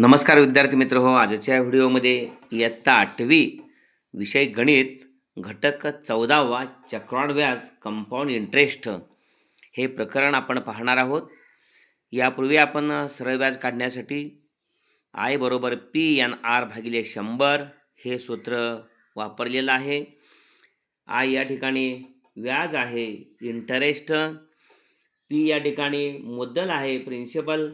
नमस्कार विद्यार्थी मित्र हो आजच्या व्हिडिओमध्ये इयत्ता आठवी विषय गणित घटक चौदावा चक्रवाढ व्याज कंपाऊंड इंटरेस्ट हे प्रकरण आपण पाहणार आहोत यापूर्वी आपण सरळ व्याज काढण्यासाठी आय बरोबर पी एन आर भागिले शंभर हे सूत्र वापरलेलं आहे आय या ठिकाणी व्याज आहे इंटरेस्ट पी या ठिकाणी मुद्दल आहे प्रिन्सिपल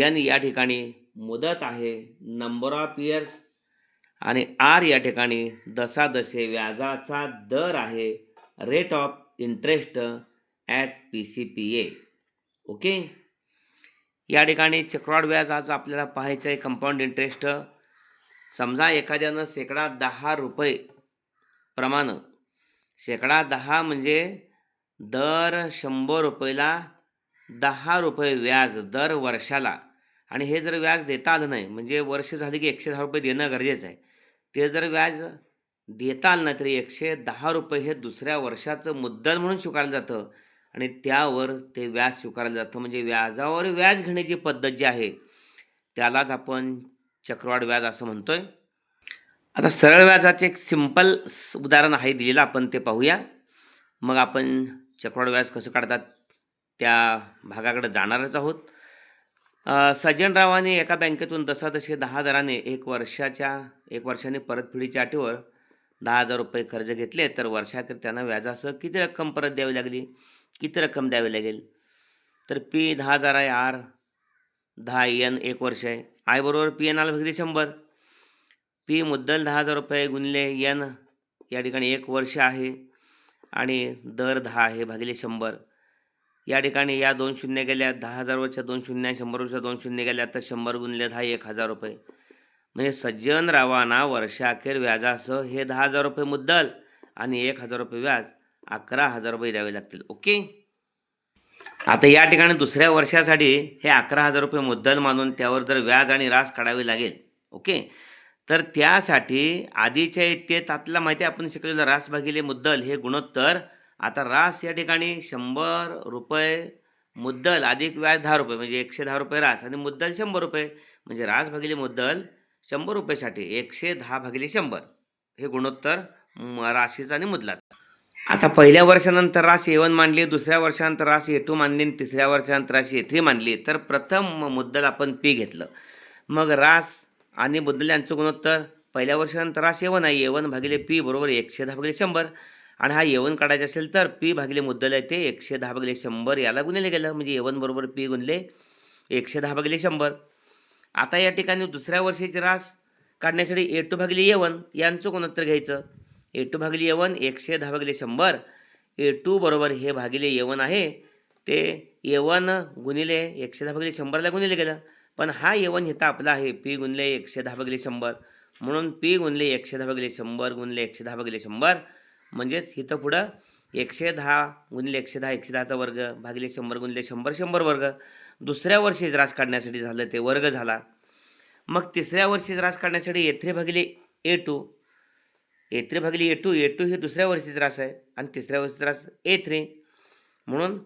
एन या ठिकाणी मुदत आहे नंबर ऑफ इयर्स आणि आर या ठिकाणी दसादशे व्याजाचा दर आहे rate of interest at P C P A okay या ठिकाणी चक्रवाढ व्याज आज आपल्याला पाहायचं आहे कंपाऊंड इंटरेस्ट समजा एखाद्यानं शेकडा दहा रुपये प्रमाणं शेकडा दहा म्हणजे दर शंभर रुपयेला दहा रुपये व्याज दर वर्षाला आणि हे जर व्याज देता आलं नाही म्हणजे वर्ष झाले की एकशे दहा रुपये देणं गरजेचं आहे ते जर व्याज देता आलं नाही तरी एकशे दहा रुपये हे दुसऱ्या वर्षाचं मुद्दल म्हणून स्वीकारलं जातं आणि त्यावर ते व्याज स्वीकारलं जातं म्हणजे व्याजावर व्याज घेण्याची पद्धत जी आहे त्यालाच आपण चक्रवाढ व्याज असं म्हणतो आहे आता सरळ व्याजाचे एक सिंपल उदाहरण आहे दिलेलं आपण ते पाहूया मग आपण चक्रवाढ व्याज कसं काढतात त्या भागाकडे जाणारच आहोत सज्जनरावाने सज्जनरावांनी एका बँकेतून दशादशे दहा दराने एक वर्षाच्या एक वर्षाने परतफेडीच्या अटीवर दहा हजार रुपये कर्ज घेतले तर वर्षाखेर त्यांना व्याजासह किती रक्कम परत द्यावी लागली किती रक्कम द्यावी लागेल तर पी दहा हजार आहे आर दहा एन एक वर्ष आहे आय बरोबर पी एन आला भगिले शंभर पी मुद्दल दहा हजार रुपये गुणले एन या ठिकाणी एक वर्ष आहे आणि दर दहा आहे भागिले शंभर या ठिकाणी या दोन शून्य गेल्या दहा हजारवरच्या दोन शून्य शंभर वर्षाच्या दोन शून्य गेल्या तर शंभर गुणले दहा एक हजार रुपये म्हणजे सज्जन रावांना वर्षाखेर व्याजासह हे दहा हजार रुपये मुद्दल आणि एक हजार रुपये व्याज अकरा हजार रुपये द्यावे लागतील ओके आता या ठिकाणी दुसऱ्या वर्षासाठी हे अकरा हजार रुपये मुद्दल मानून त्यावर जर व्याज आणि रास काढावी लागेल ओके तर त्यासाठी आधीच्या इतके तातला माहिती आपण शिकलेलं रास भागिले मुद्दल हे गुणोत्तर आता रास या ठिकाणी शंभर रुपये मुद्दल अधिक व्याज दहा रुपये म्हणजे एकशे दहा रुपये रास आणि मुद्दल शंभर रुपये म्हणजे रास भागिले मुद्दल शंभर रुपयेसाठी एकशे दहा भागिले शंभर हे गुणोत्तर राशीचं आणि मुदलात आता पहिल्या वर्षानंतर रास ए वन मांडली दुसऱ्या वर्षानंतर रास ए टू मानली आणि तिसऱ्या वर्षानंतर रास ए थ्री मानली तर प्रथम मुद्दल आपण पी घेतलं मग रास आणि मुद्दल यांचं गुणोत्तर पहिल्या वर्षानंतर रास ए आहे ए भागिले पी बरोबर एकशे दहा भागिले शंभर आणि हा येवन काढायचा असेल तर पी भागिले मुद्दल आहे ते एकशे दहा भागिले शंभर याला गुणिले गेलं म्हणजे येवन बरोबर पी गुणले एकशे दहा भागिले शंभर आता या ठिकाणी दुसऱ्या वर्षीची रास काढण्यासाठी ए टू भागिले येवन यांचं गुणोत्तर घ्यायचं ए टू भागिले येवन एकशे दहा भागिले शंभर ए टू बरोबर हे भागिले येवन आहे ते येवन गुणिले एकशे दहा भागिले शंभरला गुणिले गेलं पण हा येवन हिता आपला आहे पी गुणले एकशे दहा भागिले शंभर म्हणून पी गुणले एकशे दहा भागिले शंभर गुणले एकशे दहा भागिले शंभर म्हणजेच इथं पुढं एकशे दहा गुणिले एकशे दहा एकशे दहाचा वर्ग भागिले शंभर गुणिले शंभर शंभर वर्ग दुसऱ्या वर्षी राज काढण्यासाठी झालं ते वर्ग झाला मग तिसऱ्या वर्षी राज काढण्यासाठी ए भागिले ए टू ए थ्री भागिले ए टू ए टू हे दुसऱ्या वर्षी त्रास आहे आणि तिसऱ्या वर्षी त्रास ए थ्री म्हणून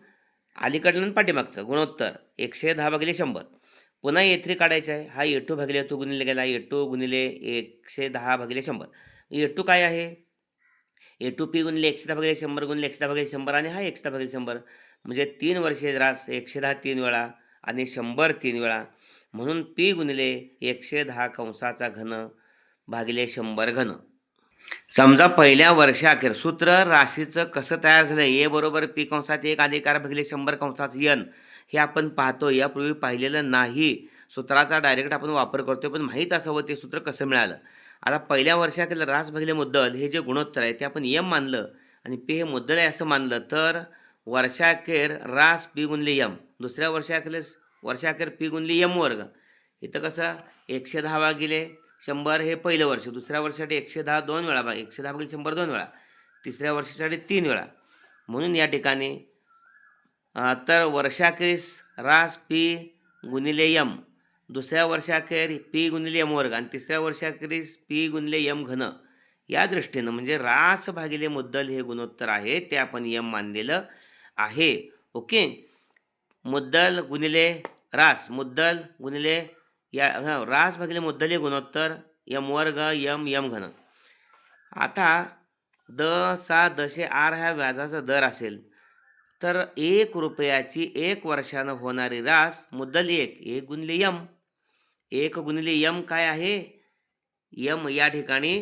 अलीकडलं पाठीमागचं गुणोत्तर एकशे दहा भागिले शंभर पुन्हा ए थ्री काढायचा आहे हा ए टू भागिले तू गुणिले गेला ए टू गुणिले एकशे दहा भागिले शंभर ए टू काय आहे ए टू पी गुणले एकशे दहा भागिले शंभर गुणले एकशे दहा भागिले शंभर आणि हा एकशे दहा भागिले शंभर म्हणजे तीन वर्षे रास एकशे दहा तीन वेळा आणि शंभर तीन वेळा म्हणून पी गुणले एकशे दहा कंसाचा घन भागिले शंभर घन समजा पहिल्या वर्षाखेर सूत्र राशीचं कसं तयार झालं ए बरोबर पी कंसात एक अधिकार भागिले शंभर कंसात यन हे आपण पाहतो यापूर्वी पाहिलेलं नाही सूत्राचा डायरेक्ट आपण वापर करतो पण माहीत असावं ते सूत्र कसं मिळालं आता पहिल्या वर्षातील रास भागिले मुद्दल हे जे गुणोत्तर आहे ते आपण यम मानलं आणि पी हे मुद्दल आहे असं मानलं तर वर्षाखेर रास पी गुणले यम दुसऱ्या वर्षाखेर वर्षाखेर पी गुणले यम वर्ग इथं कसं एकशे दहा भागिले शंभर हे पहिलं वर्ष दुसऱ्या वर्षासाठी एकशे दहा दोन वेळा भाग एकशे दहा भागिले शंभर दोन वेळा तिसऱ्या वर्षासाठी तीन वेळा म्हणून या ठिकाणी तर वर्षाखेरीस रास पी गुणिले यम दुसऱ्या वर्षाखेर पी गुणिले एम वर्ग आणि तिसऱ्या वर्षाखेरीस पी गुणिले यम घन या दृष्टीनं म्हणजे रास भागिले मुद्दल हे गुणोत्तर आहे ते आपण यम मानलेलं आहे ओके मुद्दल गुणिले रास मुद्दल गुणिले या रास भागिले मुद्दल हे गुणोत्तर यम वर्ग यम यम घन आता द सा दशे आर ह्या व्याजाचा दर असेल तर एक रुपयाची एक वर्षानं होणारी रास मुद्दल एक एक गुणले यम एक गुणिले यम काय आहे यम या ठिकाणी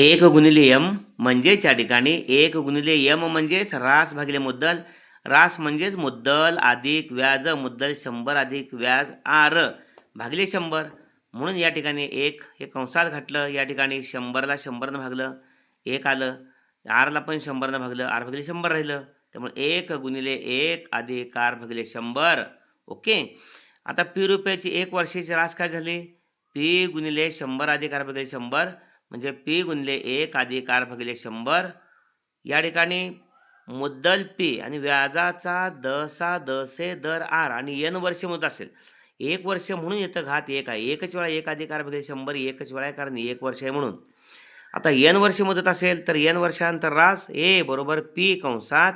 एक गुणिले यम म्हणजेच या ठिकाणी एक गुणिले यम म्हणजेच रास भागिले मुद्दल रास म्हणजेच मुद्दल अधिक व्याज मुद्दल शंभर अधिक व्याज आर भागिले शंभर म्हणून या ठिकाणी एक हे कंसात घातलं या ठिकाणी शंभरला शंभरनं भागलं एक आलं आरला पण शंभरनं भागलं आर भागिले शंभर राहिलं त्यामुळे एक गुणिले एक अधिक आर भागिले शंभर ओके आता पी रुपयाची एक वर्षाची रास काय झाली पी गुणिले शंभर अधिकार भागिले शंभर म्हणजे पी गुणिले एक अधिकार भागिले शंभर या ठिकाणी मुद्दल पी आणि व्याजाचा दसा दसे दर आर आणि एन वर्ष मुदत असेल एक वर्ष म्हणून येतं घात एक आहे एकच वेळा एक अधिकार भागिले शंभर एकच वेळा आहे कारण एक वर्ष आहे म्हणून आता एन वर्ष मुदत असेल तर एन वर्षानंतर रास ए बरोबर पी कंसात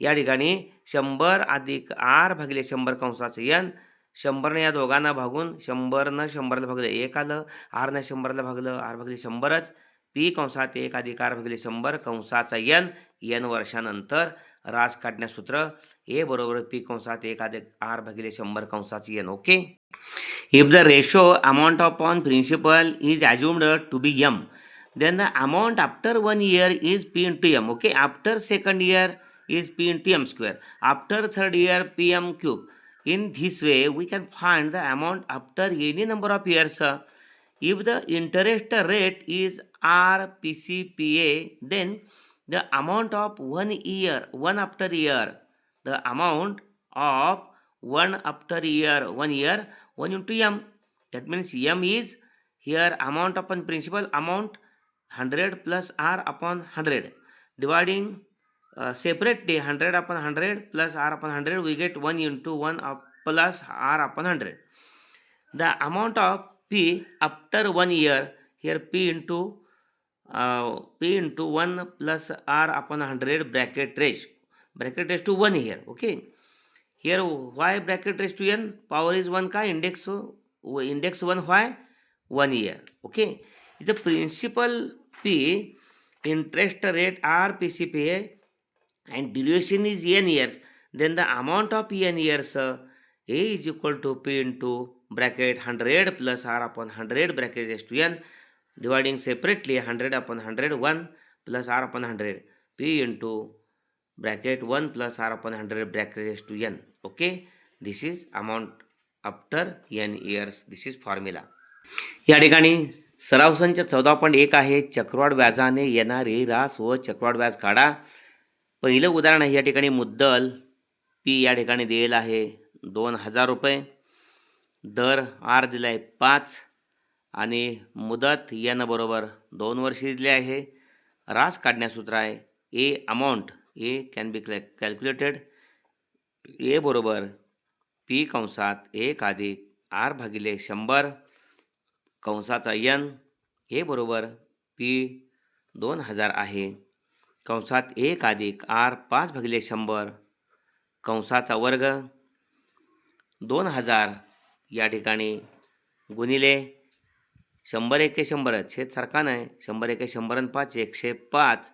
या ठिकाणी शंभर अधिक आर भागिले शंभर कंसाचं एन शंभरनं या दोघांना भागून शंभरनं शंभरला भागलं एक आलं आरनं शंभरला भागलं आर भागले शंभरच पी कंसात एक आर भागले शंभर कंसाचा यन यन वर्षानंतर राज काढण्यासूत्र ए बरोबर पी कंसात एक अधिक आर भागिले शंभर कंसाचं n okay if the ratio amount of on principal is assumed to be M then the amount after one year is P into M okay after second year is P into M square after third year P M cube In this way, we can find the amount after any number of years. If the interest rate is RPCPA, then the amount of one year, one after year, the amount of one after year, one year, one into M. That means M is here amount upon principal amount 100 plus R upon 100 dividing separate the hundred upon hundred plus R upon hundred we get one into one plus R upon hundred the amount of P after one year here P into P into one plus R upon hundred bracket raise bracket raise to one year okay here why bracket raise to n power is one का index index one why one year okay इथं principal P interest rate R P C P आहे and duration is n years, then the amount of n years A is equal to P into bracket 100 plus R upon 100 bracket is to n dividing separately 100 upon 100 1 plus R upon 100 P into bracket 1 plus R upon 100 bracket is to n. Okay, this is amount after n years. This is formula. Yadigani. ठिकाणी सराव संच चौदा point एक आहे चक्रवाढ व्याजाने येणारे रास व चक्रवाढ व्याज काढा पहिलं उदाहरण आहे या ठिकाणी मुद्दल पी या ठिकाणी दिलेलं आहे दोन हजार रुपये दर आर दिला आहे पाच आणि मुदत यानं बरोबर दोन वर्षे दिले आहे रास काढण्यासूत्र आहे A amount A can be कॅ कॅल्क्युलेटेड ए बरोबर पी कंसात एक अधिक आर भागिले शंभर कंसाचा यन हे बरोबर पी दोन हजार आहे कंसात एक अधिक आर पाच भागिले शंभर कंसाचा वर्ग दोन हजार या ठिकाणी गुणिले शंभर एके शंभरच छेद सारखा नाही शंभर एके शंभर आणि पाच एकशे पाच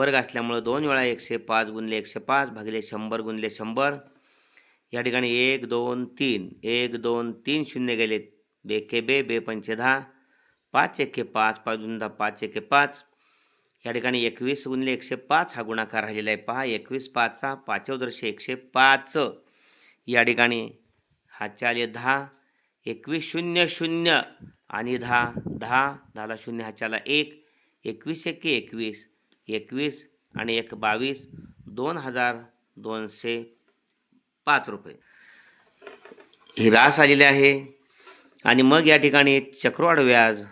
वर्ग असल्यामुळं दोन वेळा एकशे पाच गुणले एकशे पाच भागिले शंभर गुणले शंभर या ठिकाणी एक दोन तीन एक दोन तीन शून्य गेले बेके बे बे पंचे दहा पाच एके पाच पाच दोन दहा पाच एके पाच या ठिकाणी एकवीस गुणले एकशे पाच हा गुणाकार राहिलेला आहे पहा एकवीस पाचचा पाचवदर्शी एकशे पाच या ठिकाणी हा चाले दहा एकवीस शून्य शून्य आणि दहा दहा दहाला शून्य हा हाच्याला एक एकवीस एके एकवीस एकवीस आणि एक बावीस दोन हजार दोनशे पाच रुपये ही रास आलेली आहे आणि मग या ठिकाणी चक्रवाढ व्याज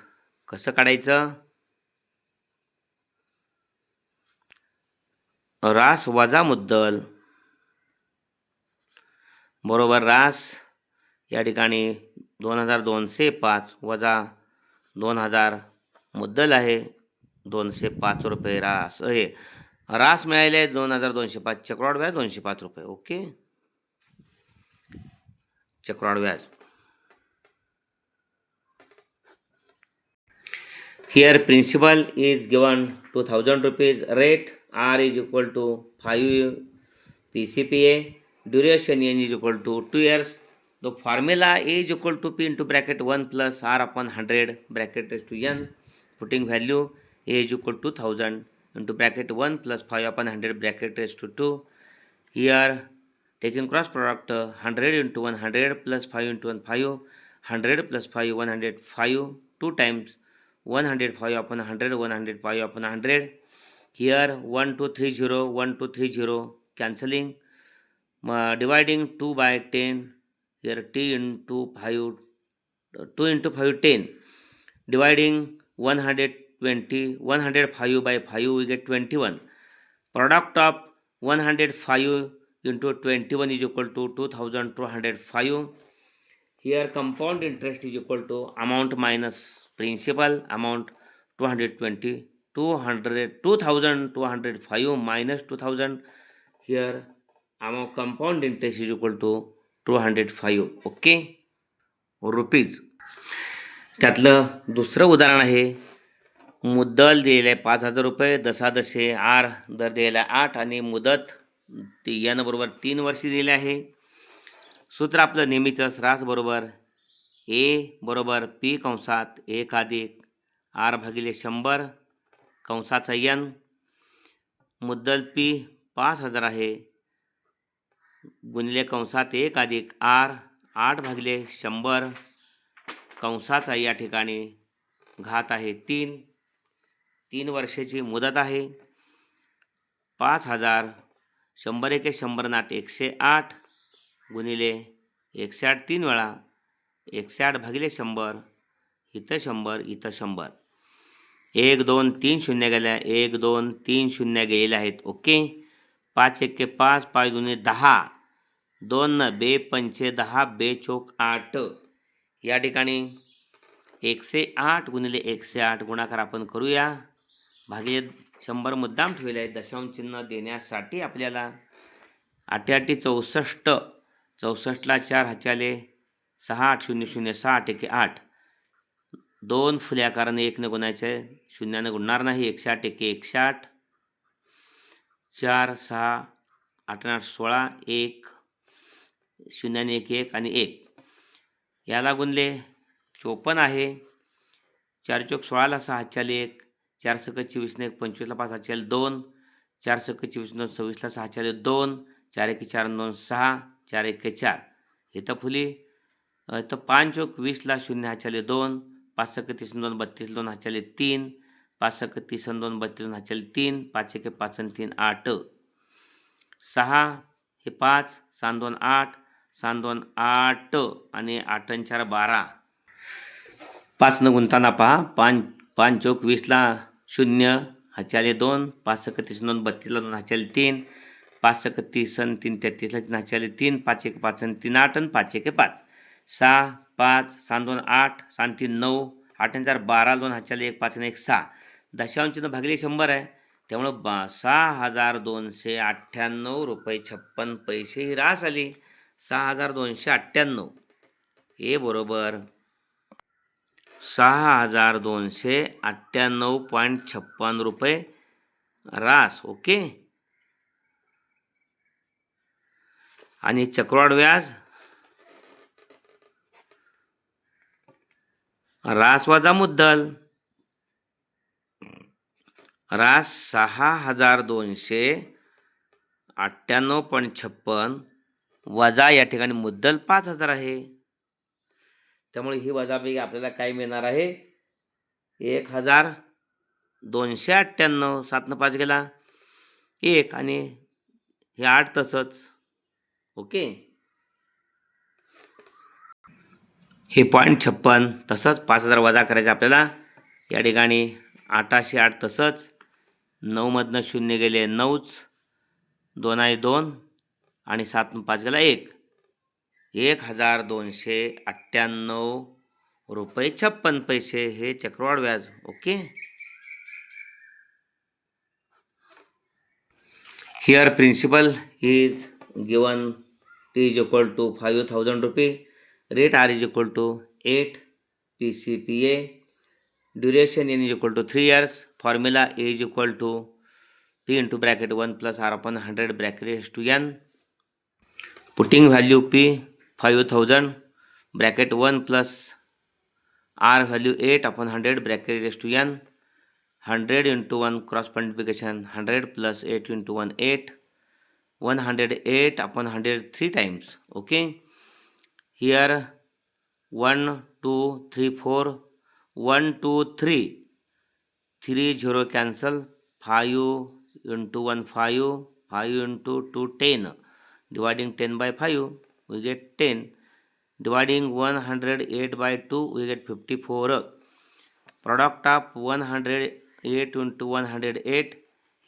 कसं काढायचं रास वजा मुद्दल बरोबर रास या ठिकाणी दोन हजार दोनशे पाच वजा दोन हजार मुद्दल आहे दोनशे पाच रुपये रास हे रास मिळाले दोन हजार दोनशे पाच चक्रवाढ व्याज दोनशे पाच रुपये ओके चक्रवाढ व्याज here principal is given two thousand rupees rate R is equal to 5 PCPA. Duration n is equal to 2 years. The formula A is equal to P into bracket 1 plus R upon 100 bracket raised to n. Putting value A is equal to 1000 into bracket 1 plus 5 upon 100 bracket raised to 2. Here taking cross product 100 into 100 plus 5 into 1 5. 100 plus 5 105. 2 times 105 upon 100 105 upon 100 here 1 2 3 0 1 2 3 0 cancelling uh, dividing 2 by 10 here t into 5 uh, 2 into 5 10 dividing 120 105 by 5 we get 21 product of 105 into 21 is equal to 2205 here compound interest is equal to amount minus principal amount 220 two hundred two thousand two hundred five minus two thousand here interest is equal to two hundred five okay rupees त्यातलं दुसरं उदाहरण आहे मुद्दल दिलेलं आहे पाच हजार रुपये दसादशे आर दर दिलेला आठ आणि मुदत ती बरोबर तीन वर्षे दिले आहे सूत्र आपलं नेहमीचं स्रास बरोबर ए बरोबर पी कंसात एक अधिक आर भागिले शंभर कंसाचा यन मुद्दल पी पाच हजार आहे गुणिले कंसात एक अधिक आर आठ भागिले शंभर कंसाचा या ठिकाणी घात आहे तीन तीन वर्षाची मुदत आहे पाच हजार शंभर एके शंभर नाट एकशे आठ गुणिले एकशे आठ तीन वेळा एकशे आठ भागिले शंभर इथं शंभर इथं शंभर एक दोन तीन शून्य गेल्या एक दोन तीन शून्य गेलेल्या आहेत ओके पाच एके पाच पाच दोन दहा दोन बे पंचे दहा बे चोक आठ या ठिकाणी एकशे आठ गुणिले एकशे आठ गुणाकार आपण करूया भागिले शंभर मुद्दाम ठेवले आहे दशांश चिन्ह देण्यासाठी आपल्याला अठ्याटी चौसष्ट चौसष्टला चार हच्याले सहा आठ शून्य शून्य सहा आठ एके आठ दोन फुले आकाराने ने गुणायचं आहे शून्याने गुणणार नाही एकशे आठ एक एकशे आठ चार सहा आठ आठ सोळा एक शून्याने एक एक आणि एक याला गुणले चोपन्न आहे चार चौक सोळाला सहा हातच्याल एक चार सक चोवीसने एक पंचवीसला पाच हातच्याल दोन चार सक चोवीस दोन सव्वीसला सहा चार दोन चार एक चार दोन सहा चार एक चार इथं फुली इथं पाच चौक वीसला शून्य हातच्याले दोन पाच सक तीस दोन बत्तीस दोन हाचाले तीन पाच सक तीस दोन बत्तीस दोन हाचाले तीन पाच एक पाच आणि तीन आठ सहा हे पाच सात दोन आठ सात दोन आठ आणि आठ चार बारा पाच न गुंताना पहा पाच पाच चौक वीसला शून्य हाचाले दोन पाच सक तीस दोन बत्तीसला दोन हाचाले तीन पाच सक तीस आणि तीन तेहतीसला तीन हाचाले तीन पाच एक पाच आणि तीन आठ आणि पाच एके पाच सहा पाच सहा दोन आठ सहा तीन नऊ आठ आणि चार बारा दोन हातच्याला एक पाच आणि एक सहा दशांशनं भागिले शंभर आहे त्यामुळं बा सहा हजार दोनशे अठ्ठ्याण्णव रुपये छप्पन पैसे ही रास आली सहा हजार दोनशे अठ्ठ्याण्णव हे बरोबर सहा हजार दोनशे अठ्ठ्याण्णव पॉईंट छप्पन रुपये रास ओके आणि चक्रवाढ व्याज रास वजा मुद्दल रास सहा हजार दोनशे अठ्ठ्याण्णव पॉईंट छप्पन वजा या ठिकाणी मुद्दल पाच हजार आहे त्यामुळे ही वजापैकी आपल्याला काय मिळणार आहे एक हजार दोनशे अठ्ठ्याण्णव सातनं पाच गेला एक आणि हे आठ तसंच ओके हे पॉईंट छप्पन तसंच पाच हजार वजा करायचे आपल्याला या ठिकाणी आठाशे आठ तसंच नऊमधनं शून्य गेले नऊच दोन आहे दोन आणि सात पाच गेला एक एक हजार दोनशे अठ्ठ्याण्णव रुपये छप्पन पैसे हे चक्रवाढ व्याज okay here principal is given is equal to five thousand rupee Rate R is equal to 8 PCPA. Duration N is equal to 3 years. Formula A is equal to P into bracket 1 plus R upon 100 bracket raised to N. Putting value P 5000 bracket 1 plus R value 8 upon 100 bracket raised to N. 100 into 1 cross multiplication 100 plus 8 into 1 8. 108 upon 100 3 times. Okay here 1 2 3 4 1 2 3 3 0 cancel 5 into 1 5 5 into 2 10 dividing 10 by 5 we get 10 dividing 108 by 2 we get 54 product of 108 into 108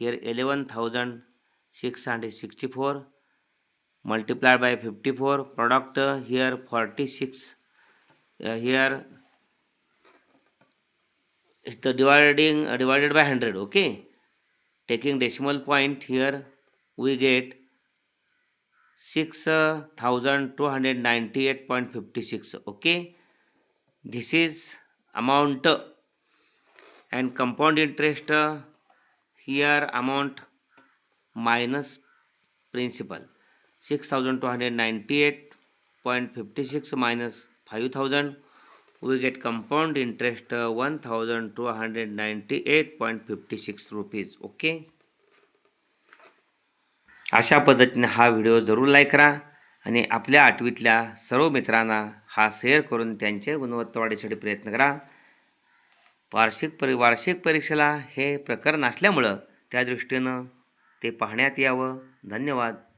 here 11664 multiplied by 54 product uh, here 46 uh, here it's uh, dividing uh, divided by 100 okay taking decimal point here we get 6298.56 okay this is amount and compound interest here amount minus principal six thousand two hundred ninety eight point fifty six minus five thousand we get compound interest one thousand two hundred ninety eight point fifty six rupees okay अशा पद्धतीने हा video जरूर like करा आणि आपल्या आठवीतल्या सर्व मित्रांना हा शेअर करून त्यांचे वाढीसाठी प्रयत्न करा वार्षिक परी वार्षिक परीक्षेला हे प्रकरण असल्यामुळं दृष्टीनं ते पाहण्यात यावं धन्यवाद